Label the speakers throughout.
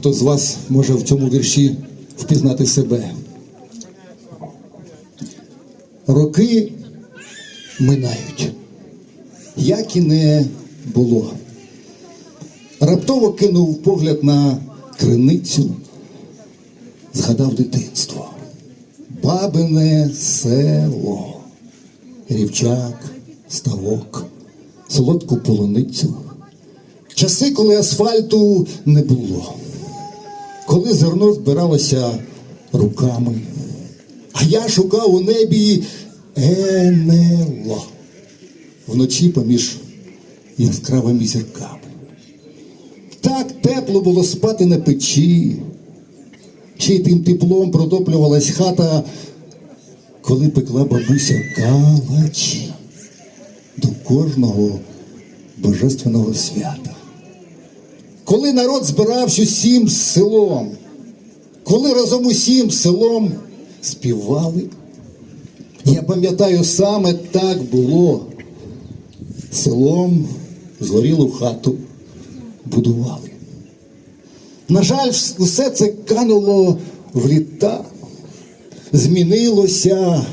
Speaker 1: хто з вас може в цьому вірші впізнати себе. Роки минають, як і не було. Раптово кинув погляд на криницю, згадав дитинство, бабине село, рівчак, ставок, солодку полуницю. Часи, коли асфальту не було, коли зерно збиралося руками, а я шукав у небі НЛО вночі поміж яскравими зірками. Так тепло було спати на печі, й тим теплом протоплювалась хата, коли пекла бабуся калачі до кожного божественного свята. Коли народ збирався усім селом, коли разом усім селом співали, я пам'ятаю, саме так було. Селом згорілу хату будували. На жаль, все це кануло в літа, змінилося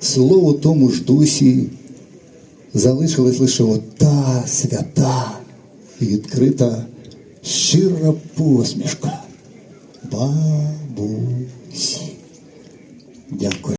Speaker 1: село у тому ж дусі, залишилась лише ота свята і відкрита щира посмішка бабусі. Дякую.